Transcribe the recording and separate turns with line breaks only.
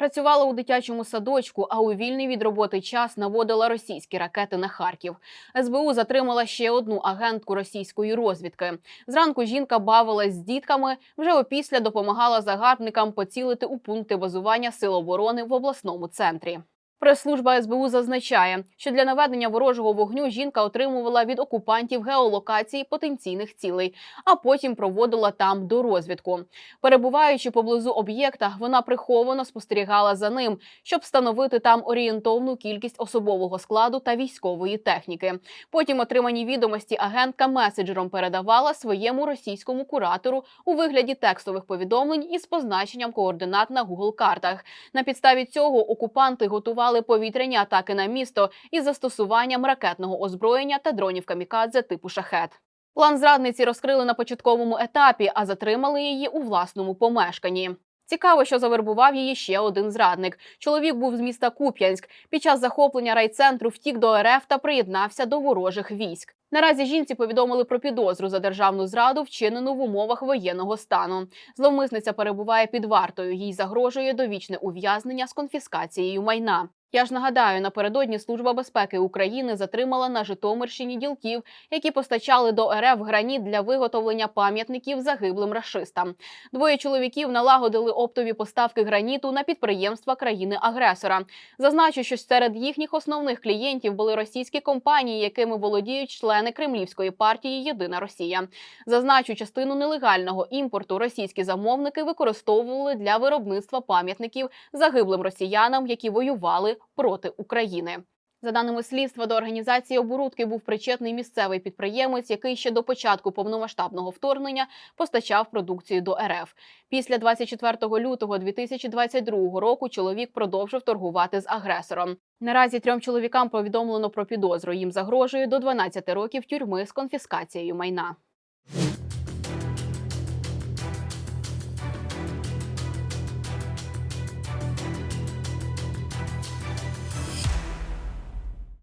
Працювала у дитячому садочку, а у вільний від роботи час наводила російські ракети на Харків. СБУ затримала ще одну агентку російської розвідки. Зранку жінка бавилась з дітками. Вже опісля допомагала загарбникам поцілити у пункти базування сил оборони в обласному центрі. Прес-служба СБУ зазначає, що для наведення ворожого вогню жінка отримувала від окупантів геолокації потенційних цілей, а потім проводила там дорозвідку. Перебуваючи поблизу об'єкта, вона приховано спостерігала за ним, щоб встановити там орієнтовну кількість особового складу та військової техніки. Потім отримані відомості агентка меседжером передавала своєму російському куратору у вигляді текстових повідомлень із позначенням координат на Google картах. На підставі цього окупанти готували повітряні атаки на місто із застосуванням ракетного озброєння та дронів камікадзе типу шахет. План зрадниці розкрили на початковому етапі, а затримали її у власному помешканні. Цікаво, що завербував її ще один зрадник. Чоловік був з міста Куп'янськ. Під час захоплення райцентру втік до РФ та приєднався до ворожих військ. Наразі жінці повідомили про підозру за державну зраду, вчинену в умовах воєнного стану. Зловмисниця перебуває під вартою. Їй загрожує довічне ув'язнення з конфіскацією майна. Я ж нагадаю, напередодні Служба безпеки України затримала на Житомирщині ділків, які постачали до РФ граніт для виготовлення пам'ятників загиблим рашистам. Двоє чоловіків налагодили оптові поставки граніту на підприємства країни-агресора. Зазначу, що серед їхніх основних клієнтів були російські компанії, якими володіють члени кремлівської партії Єдина Росія. Зазначу, частину нелегального імпорту російські замовники використовували для виробництва пам'ятників загиблим росіянам, які воювали проти України. За даними слідства, до організації оборудки був причетний місцевий підприємець, який ще до початку повномасштабного вторгнення постачав продукцію до РФ. Після 24 лютого 2022 року чоловік продовжив торгувати з агресором. Наразі трьом чоловікам повідомлено про підозру. Їм загрожує до 12 років тюрми з конфіскацією майна.